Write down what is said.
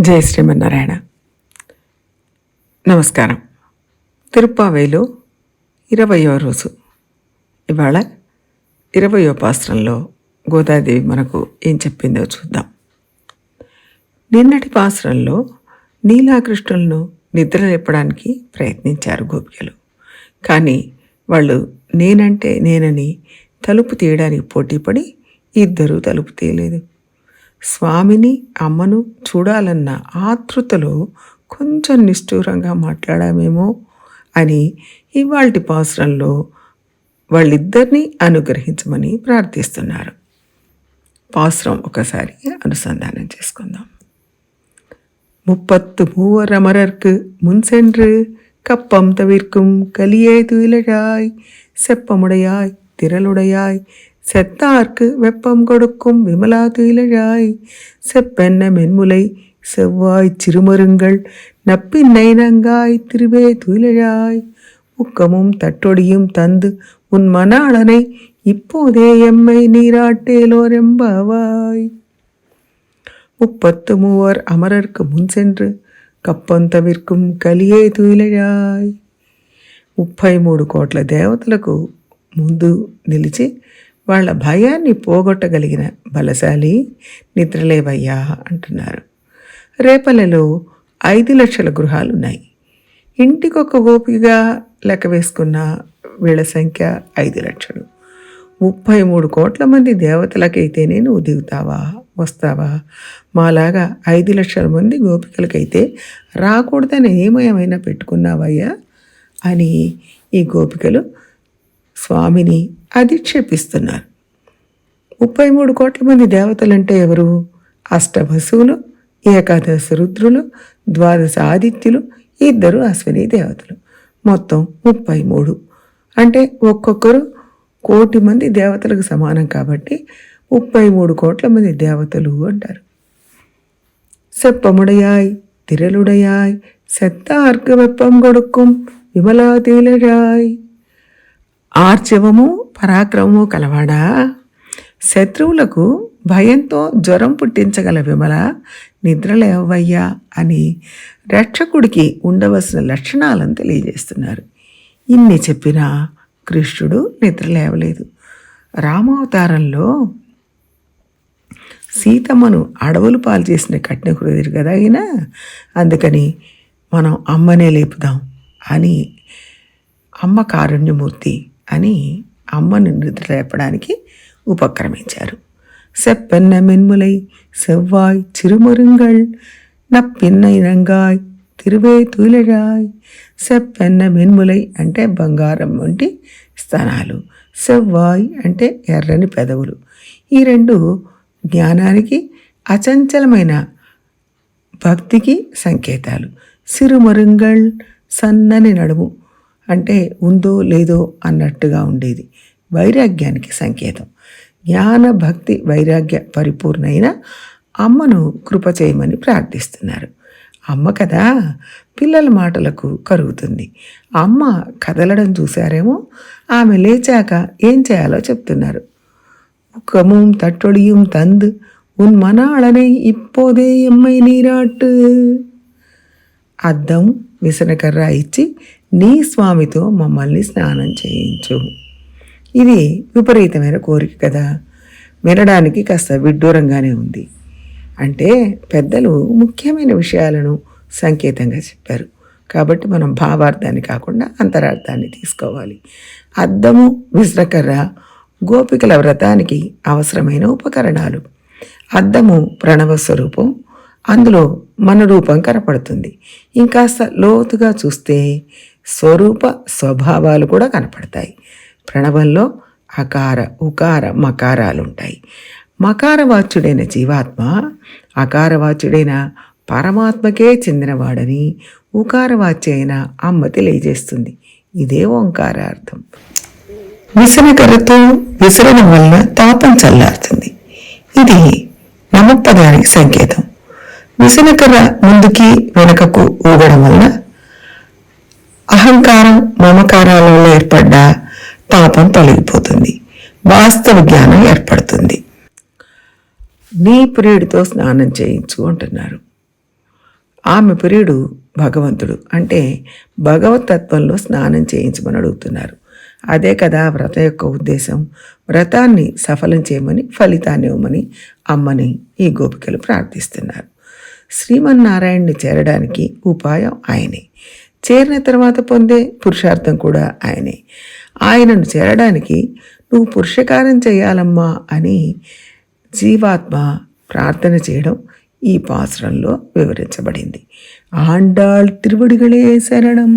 జయ శ్రీమన్నారాయణ. నమస్కారం. తిరుప్పావేలు ఇరవయో రోజు. ఇవాళ ఇరవయో పాసరంలో గోదాదేవి మనకు ఏం చెప్పిందో చూద్దాం. నిన్నటి పాసరంలో నీలాకృష్ణులను నిద్ర లేపడానికి ప్రయత్నించారు గోపికలు. కానీ వాళ్ళు నేనంటే నేనని తలుపు తీయడానికి పోటీపడి ఇద్దరూ తలుపు తీయలేదు. స్వామిని అమ్మను చూడాలన్న ఆతృతలో కొంచెం నిష్ఠూరంగా మాట్లాడామేమో అని ఇవాల్టి పాసురంలో వాళ్ళిద్దరినీ అనుగ్రహించమని ప్రార్థిస్తున్నారు పాసురం ఒకసారి అనుసంధానం చేసుకుందాం முப்பத்து மூவர் அமரர்க்கு முன் சென்று கப்பம் தவிர்க்கும் கலியே துயிலழாய் செப்பமுடையாய் திரளுடையாய் செத்தார்க்கு வெப்பம் கொடுக்கும் விமலா துயிலழாய் செப்பென்ன மென்முலை செவ்வாய் சிறுமருங்கள் நப்பின்னை நங்காய் திருவே துயிலழாய் உக்கமும் தட்டொடியும் தந்து உன் மணாளனை இப்போதே எம்மை நீராட்டேலோரெம்பாவாய் முப்பத்து மூவர் அமரர்க்கு முன் சென்று కప్పం తవిర్కుం కలియే తూలయాయ్ ముప్పై మూడు కోట్ల దేవతలకు ముందు నిలిచి వాళ్ళ భయాన్ని పోగొట్టగలిగిన బలశాలి నిద్రలేవయ్యా అంటున్నారు. రేపలలో ఐదు లక్షల గృహాలు ఉన్నాయి ఇంటికొక గోపిగా లెక్క వేసుకున్న వీళ్ళ సంఖ్య ఐదు లక్షలు. ముప్పై మూడు కోట్ల మంది దేవతలకైతేనే నువ్వు దిగుతావా వస్తావా? మాలాగా ఐదు లక్షల మంది గోపికలకైతే రాకూడదని ఏమేమైనా పెట్టుకున్నావయ్యా? అని ఈ గోపికలు స్వామిని అధిక్షేపిస్తున్నారు ముప్పై మూడు కోట్ల మంది దేవతలంటే ఎవరు అష్టభసువులు ఏకాదశ రుద్రులు ద్వాదశ ఆదిత్యులు ఇద్దరు అశ్విని దేవతలు మొత్తం ముప్పై మూడు అంటే ఒక్కొక్కరు కోటి మంది దేవతలకు సమానం కాబట్టి ముప్పై మూడు కోట్ల మంది దేవతలు అంటారు செப்பமுடையாய் திரளுடையாய் செத்தார்க்கு வெப்பம் கொடுக்கும் విమలా తేలరాయ్ ఆర్చవము పరాక్రమము కలవాడా? శత్రువులకు భయంతో జ్వరం పుట్టించగల విమల నిద్రలేవయ్యా అని రక్షకుడికి ఉండవలసిన లక్షణాలను తెలియజేస్తున్నారు. ఇన్ని చెప్పినా కృష్ణుడు నిద్రలేవలేదు రామావతారంలో సీతమ్మను అడవులు పాలు చేసిన కఠిన హృదయుడు కదా అయినా అందుకని మనం అమ్మనే లేపుదాం అని అమ్మ కారుణ్యమూర్తి అని అమ్మను నిద్రలేపడానికి ఉపక్రమించారు செப்பென்ன மென்முலை செவ்வாய் சிறுமருங்கள் నప్పిన్నైనంగాయ్ తిరువే తూలరాయ్ సెప్పెన్న మెన్ములై అంటే బంగారం వంటి స్థానాలు సెవ్వాయ్ అంటే ఎర్రని పెదవులు ఈ రెండు జ్ఞానానికి అచంచలమైన భక్తికి సంకేతాలు సిరుమరుంగళ్ సన్నని నడుము అంటే ఉందో లేదో అన్నట్టుగా ఉండేది. వైరాగ్యానికి సంకేతం. జ్ఞాన భక్తి వైరాగ్య పరిపూర్ణైన అమ్మను కృప చేయమని ప్రార్థిస్తున్నారు. అమ్మ కదా పిల్లల మాటలకు కరుగుతుంది. అమ్మ కదలడం చూశారేమో ఆమె లేచాక ఏం చేయాలో చెప్తున్నారు. ఉక్కముం తట్టొడియం తంద్ ఉన్ மனாளனை ఇప్పోదే అమ్మాయి నీరాట్ అద్దం విసనకర్ర ఇచ్చి నీ స్వామితో మమ్మల్ని స్నానం చేయించు. ఇది విపరీతమైన కోరిక కదా. వినడానికి కాస్త విడ్డూరంగానే ఉంది. అంటే పెద్దలు ముఖ్యమైన విషయాలను సంకేతంగా చెప్పారు. కాబట్టి మనం భావార్థాన్ని కాకుండా అంతరార్థాన్ని తీసుకోవాలి. అద్దము విజ్రకర్ర గోపికల వ్రతానికి అవసరమైన ఉపకరణాలు. అద్దము ప్రణవ స్వరూపం అందులో మన రూపం కనపడుతుంది. ఇంకాస్త లోతుగా చూస్తే స్వరూప స్వభావాలు కూడా కనపడతాయి. ప్రణవంలో అకార ఉకార మకారాలు ఉంటాయి మకారవాచ్యుడైన జీవాత్మ అకారవాచ్యుడైన పరమాత్మకే చెందినవాడని ఉకారవాచ్య అయిన అమ్మ తెలియజేస్తుంది. ఇదే ఓంకారార్థం. విసనకర్రతో విసరడం వలన తాపం చల్లారుతుంది. ఇది నమపదానికి సంకేతం. విసనకర్ర ముందుకి వెనుకకు ఊగడం వలన అహంకారం మమకారాలలో ఏర్పడ్డ పాపం తొలగిపోతుంది. వాస్తవ జ్ఞానం ఏర్పడుతుంది. నీ ప్రియుడితో స్నానం చేయించు అంటున్నారు. ఆమె ప్రియుడు భగవంతుడు అంటే భగవతత్వంలో స్నానం చేయించమని అడుగుతున్నారు. అదే కదా వ్రత యొక్క ఉద్దేశం. వ్రతాన్ని సఫలం చేయమని ఫలితాన్ని ఇవ్వమని అమ్మని ఈ గోపికలు ప్రార్థిస్తున్నారు. శ్రీమన్నారాయణ్ణి చేరడానికి ఉపాయం ఆయనే. చేరిన తర్వాత పొందే పురుషార్థం కూడా ఆయనే. ఆయనను చేరడానికి నువ్వు పురుషకారం చేయాలమ్మా అని జీవాత్మ ప్రార్థన చేయడం ఈ పాసురంలో వివరించబడింది. ఆండాళ్ తిరువడిగళే శరణం.